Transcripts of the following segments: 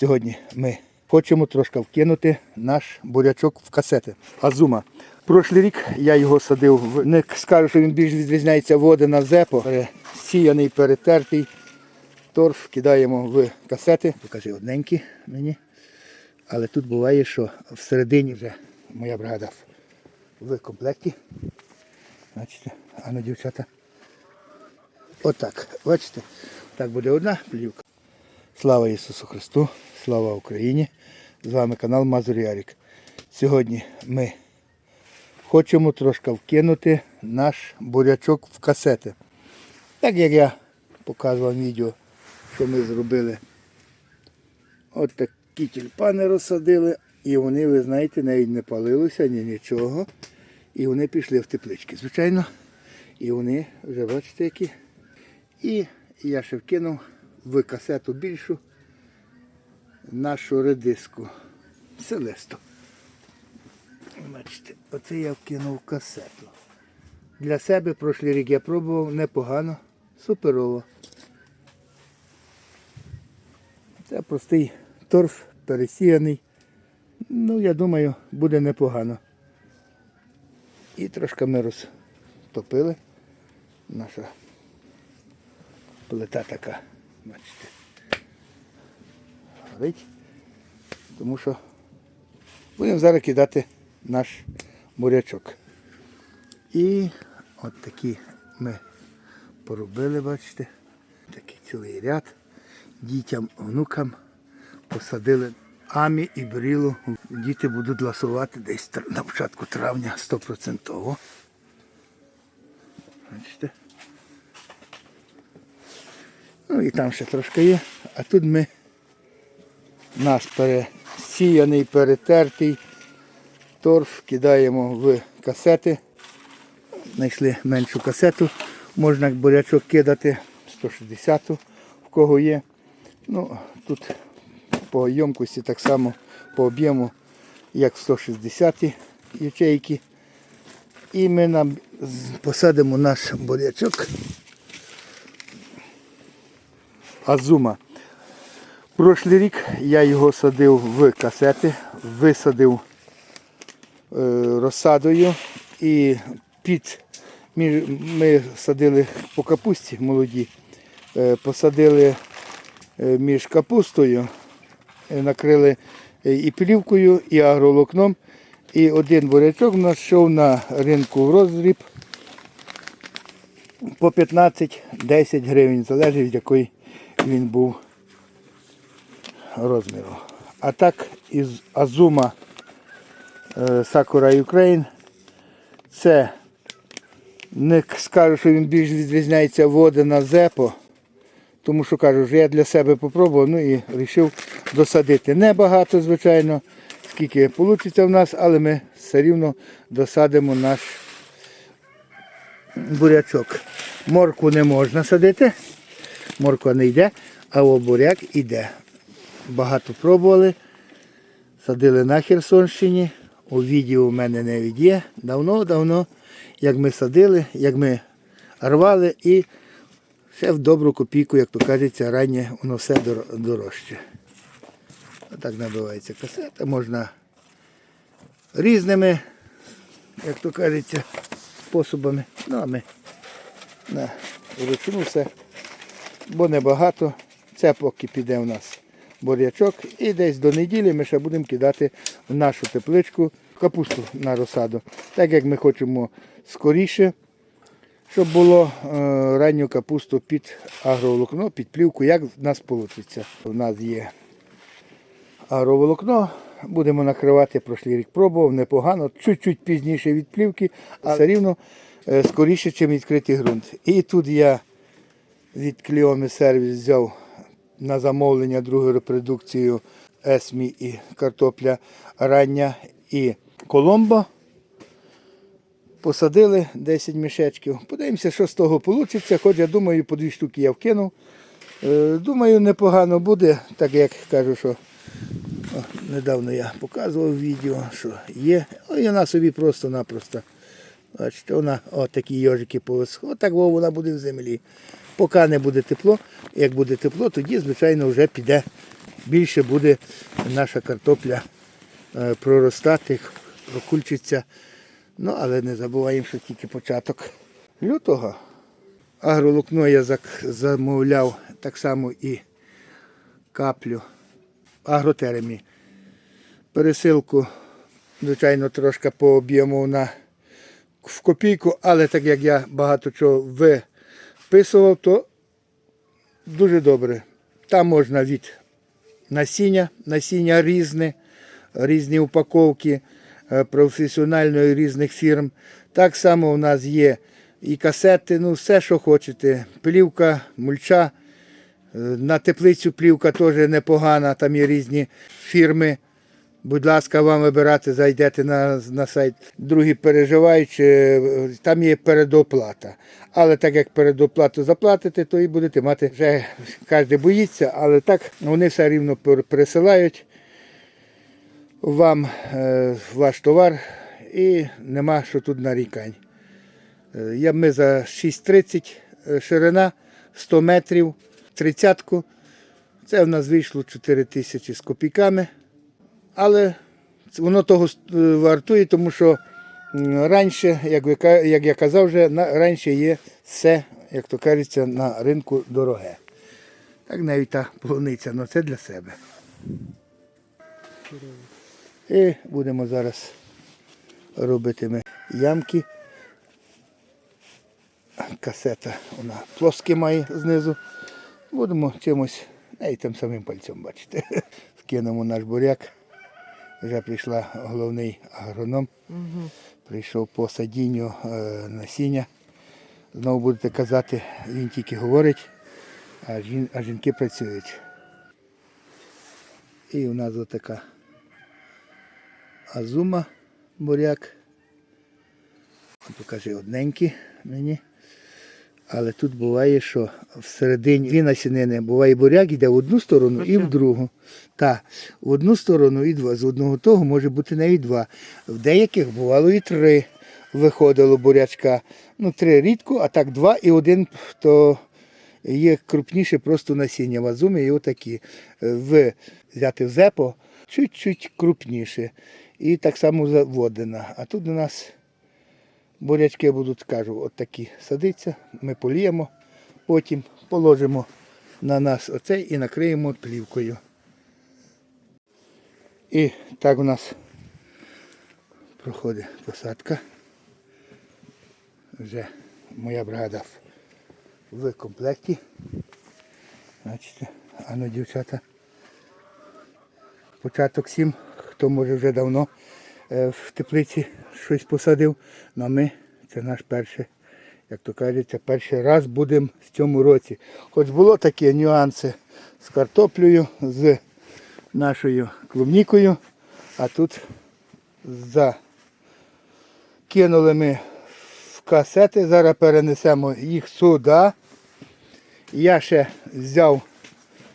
Сьогодні ми хочемо трошки вкинути наш бурячок в касети. Азума. Прошлий рік я його садив, не скажу, що він більш відрізняється води на зепо. Пересіяний, перетертий. Торф кидаємо в касети. Покажи одненькі мені. Але тут буває, що всередині вже моя бригада в комплекті. Бачите, а ну дівчата. Отак. Бачите? Так буде одна плівка. Слава Ісусу Христу, слава Україні! З вами канал Мазур Ярік. Сьогодні ми хочемо трошки вкинути наш бурячок в касети. Так як я показував відео, що ми зробили. От такі тюльпани розсадили, і вони, ви знаєте, навіть не палилися, ні нічого. І вони пішли в теплички, звичайно. І вони вже бачите які. І я ще вкинув в касету більшу нашу редиску. Селесту. Бачите, оце я вкинув касету. Для себе прошлий рік я пробував непогано, суперово. Це простий торф, пересіяний. Ну, я думаю, буде непогано. І трошки ми розтопили. Наша плита така, бачите, горить. Тому що будемо зараз кидати наш бурячок. І от такі ми поробили, бачите, такий цілий ряд. Дітям, внукам посадили амі і брілу. Діти будуть ласувати десь на початку травня 100%. Бачите? Ну і там ще трошки є. А тут ми наш пересіяний, перетертий торф кидаємо в касети. Знайшли меншу касету. Можна бурячок кидати 160 в кого є. Ну, тут по ємкості так само по об'єму, як 160 ячейки. І ми нам посадимо наш бурячок. Азума. Прошлий рік я його садив в касети, висадив е, розсадою і під ми садили по капусті молоді, е, посадили е, між капустою, накрили і плівкою, і агроволокном. І один бурячок у нас йшов на ринку в розріб по 15-10 гривень, залежить від якої він був розміру. А так із Азума е, Sakura Ukraine це не скажу, що він більш відрізняється води на зепо, тому що кажу, що я для себе попробував, ну і вирішив досадити. Небагато, звичайно, скільки вийде в нас, але ми все рівно досадимо наш бурячок. Морку не можна садити, морква не йде, а о, буряк йде. Багато пробували, садили на Херсонщині. У відео у мене навіть є. Давно-давно, як ми садили, як ми рвали і ще в добру копійку, як то кажеться, раннє воно все дорожче. Отак набивається касета, можна різними, як то кажеться, способами. Ну, а ми на вручну все. Бо небагато. Це поки піде у нас бурячок. І десь до неділі ми ще будемо кидати в нашу тепличку капусту на розсаду. Так як ми хочемо скоріше, щоб було е, ранню капусту під агроволокно, під плівку, як в нас вийде. У нас є агроволокно. Будемо накривати, прошлий рік пробував, непогано, чуть-чуть пізніше від плівки, але все рівно е, скоріше, ніж відкритий ґрунт. І тут я від Кліоми сервіс взяв на замовлення другу репродукцію Есмі і картопля рання і Коломбо. Посадили 10 мішечків. Подивимося, що з того вийде. Хоч я думаю, по дві штуки я вкинув. Е, Думаю, непогано буде, так як кажу, що о, недавно я показував відео, що є. Ой, вона собі просто-напросто. Бачите, вона такі йожики повисхо. Отак во вона буде в землі. Поки не буде тепло. Як буде тепло, тоді, звичайно, вже піде більше буде наша картопля е, проростати, прокульчиться. Ну, але не забуваємо, що тільки початок лютого. Агролукно я замовляв так само і каплю агротеремі. Пересилку, звичайно, трошки по об'єму на в копійку, але так як я багато чого виписував, то дуже добре. Там можна від насіння, насіння різне, різні упаковки е, професіональної різних фірм. Так само у нас є і касети, ну все, що хочете. Плівка, мульча. Е, На теплицю плівка теж непогана, там є різні фірми. Будь ласка, вам вибирати, зайдете на, на сайт. Другі переживають, там є передоплата. Але так як передоплату заплатите, то і будете мати вже кожен боїться, але так вони все рівно пер- пересилають вам е, ваш товар і нема що тут нарікань. Е, Я, ми за 6,30 е, ширина, 100 метрів, 30 Це в нас вийшло 4 тисячі з копійками. Але воно того е, вартує, тому що раніше, як, як я казав вже, раніше є все, як то кажеться, на ринку дороге. Так навіть та полуниця, але це для себе. І будемо зараз робити ми ямки. Касета вона плоскі має знизу. Будемо чимось, навіть тим самим пальцем бачите. Скинемо наш буряк. Вже прийшла головний агроном. Прийшов по садінню е, насіння. Знову будете казати, він тільки говорить, а, жін, а жінки працюють. І у нас отака азума буряк. Покажи одненькі мені. Але тут буває, що всередині дві насінини буває буряк йде в одну сторону і в другу. Так, в одну сторону і два. З одного того може бути навіть два. В деяких бувало і три виходило бурячка. Ну, три рідко, а так два і один, то є крупніше просто насіння. Вазуми і отакі. В, взяти в зепо чуть-чуть крупніше. І так само заводена. А тут у нас бурячки будуть, кажу, от такі садиться, ми поліємо, потім положимо на нас оцей і накриємо плівкою. І так у нас проходить посадка. Вже моя бригада в комплекті. Бачите, а дівчата. Початок сім, хто може вже давно в теплиці щось посадив. Ну а ми, це наш перший, як то кажеться, перший раз будемо в цьому році. Хоч було такі нюанси з картоплею, з нашою клубнікою, а тут закинули ми в касети, зараз перенесемо їх сюди. Я ще взяв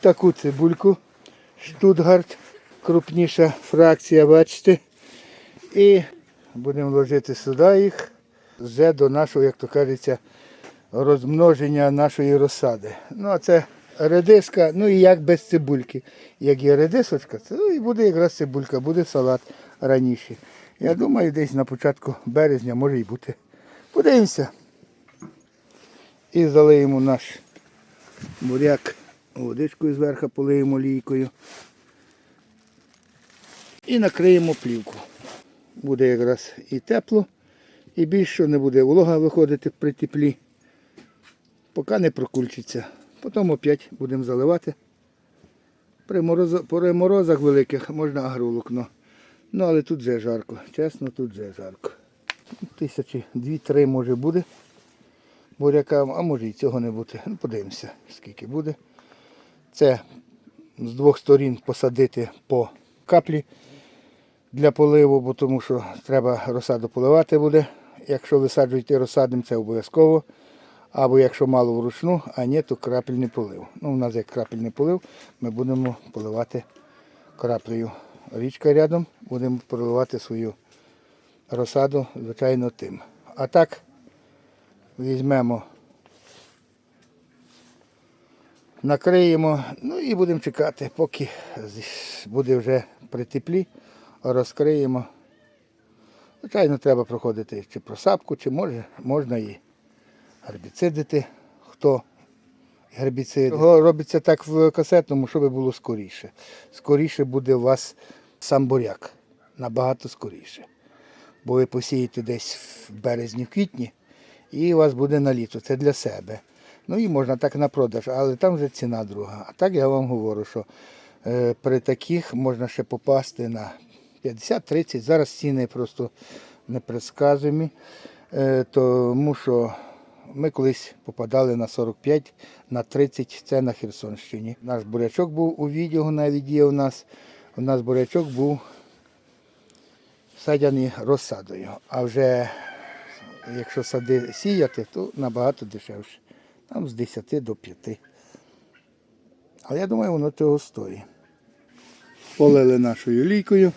таку цибульку, Штутгарт, крупніша фракція, бачите. І будемо ложити сюди їх вже до нашого, як то кажеться, розмноження нашої розсади. Ну, а це редиска, ну і як без цибульки. Як є редисочка, ну, і буде якраз цибулька, буде салат раніше. Я думаю, десь на початку березня може і бути. Подивимося. І залиємо наш буряк водичкою зверху, полиємо лійкою. І накриємо плівку. Буде якраз і тепло, і більше не буде волога виходити при теплі, поки не прокульчиться. Потім опять будемо заливати. При, мороза, при морозах великих можна агролукно. Ну але тут вже жарко. Чесно, тут вже жарко. Тисячі дві-три може буде буряка, а може і цього не буде. Ну, подивимося, скільки буде. Це з двох сторін посадити по каплі для поливу, бо тому що треба розсаду поливати буде. Якщо висаджуєте розсадним, це обов'язково. Або якщо мало вручну, а ні, то крапельний полив. Ну, у нас як крапельний полив, ми будемо поливати краплею. Річка рядом, будемо проливати свою розсаду, звичайно, тим. А так візьмемо Накриємо, ну і будемо чекати, поки буде вже при теплі, розкриємо. Звичайно, треба проходити чи просапку, чи може, можна і гербіцидити, хто гербіцид. Його робиться так в касетному, щоб було скоріше. Скоріше буде у вас сам буряк. Набагато скоріше. Бо ви посієте десь в березні-квітні і у вас буде на літо. Це для себе. Ну і можна так на продаж, але там вже ціна друга. А так я вам говорю, що е, при таких можна ще попасти на 50-30. Зараз ціни просто непредсказуємі, е, тому що ми колись попадали на 45, на 30, це на Херсонщині. Наш бурячок був у відео, навіть є у нас. У нас бурячок був садяний розсадою. А вже якщо сади сіяти, то набагато дешевше. Там з 10 до 5. Але я думаю, воно того стоїть. Полили нашою лійкою.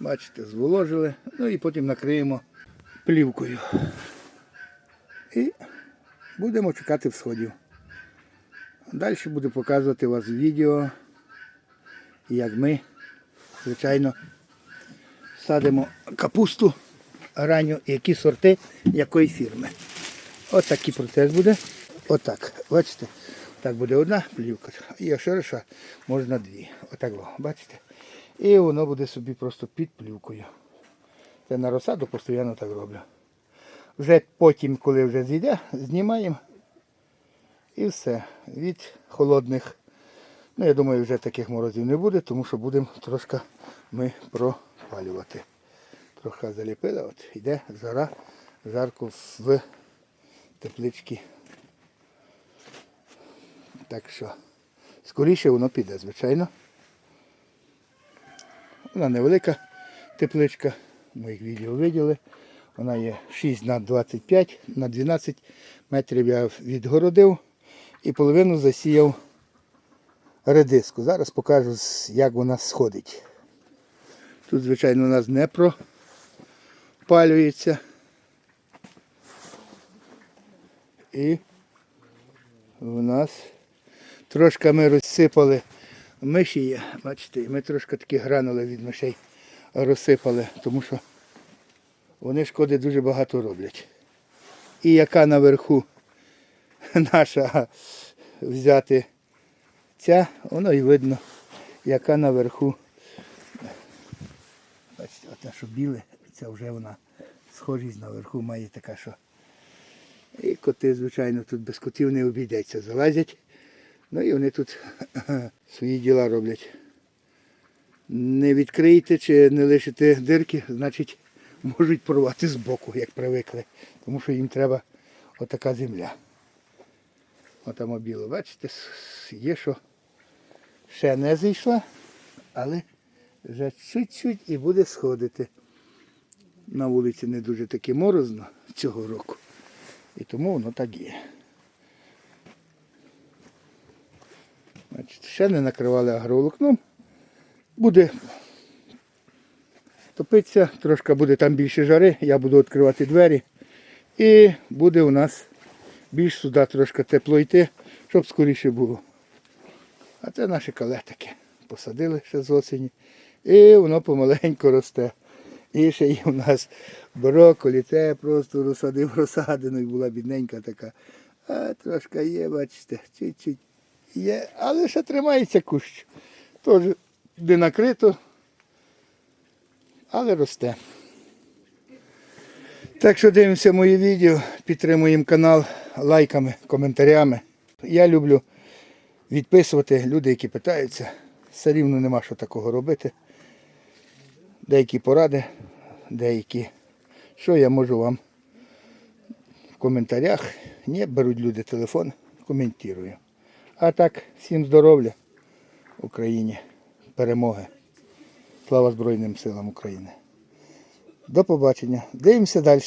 Бачите, зволожили. Ну і потім накриємо плівкою. І будемо чекати всходів. Далі буду показувати вас відео, як ми, звичайно, садимо капусту ранню, які сорти якої фірми. Ось такий процес буде. Отак. Бачите? Так буде одна плівка. І якщо реша, можна дві. Отак, бачите? І воно буде собі просто під плівкою. Це на розсаду постійно так роблю. Вже потім, коли вже зійде, знімаємо. І все. Від холодних. Ну, я думаю, вже таких морозів не буде, тому що будемо трошки ми пропалювати. Трохи заліпили, от йде жара, жарко в тепличці. Так що скоріше воно піде, звичайно. Вона невелика тепличка, ми їх відео виділи. Вона є 6 на 25 на 12 метрів я відгородив і половину засіяв редиску. Зараз покажу, як вона сходить. Тут, звичайно, у нас не пропалюється. І у нас трошки ми розсипали миші є, бачите, ми трошки такі гранули від мишей розсипали, тому що вони шкоди дуже багато роблять. І яка наверху наша взяти ця, воно і видно, яка наверху. Бачите, ота, що біле, це вже вона схожість наверху має така, що. І коти, звичайно, тут без котів не обійдеться, залазять. Ну і вони тут свої діла роблять. Не відкриєте чи не лишите дирки, значить можуть порвати з боку, як привикли. Тому що їм треба отака земля. Отамо біло. Бачите, є що ще не зійшла, але вже чуть-чуть і буде сходити. На вулиці не дуже таки морозно цього року. І тому воно так є. Значить, ще не накривали агроволокном. Буде топитися, трошки буде там більше жари, я буду відкривати двері. І буде у нас більш сюди трошки тепло йти, щоб скоріше було. А це наші калетики. Посадили ще з осені. І воно помаленьку росте. І ще є у нас брокколі, це я просто розсадив розсадину і була бідненька така. А трошки є, бачите, чуть-чуть є, але ще тримається кущ. Теж де накрито, але росте. Так що дивимося мої відео, підтримуємо канал лайками, коментарями. Я люблю відписувати люди, які питаються. Все рівно нема що такого робити. Деякі поради, деякі. Що я можу вам в коментарях. Ні, беруть люди телефон, коментую. А так, всім здоров'я Україні, перемоги. Слава Збройним силам України. До побачення. Дивимося далі.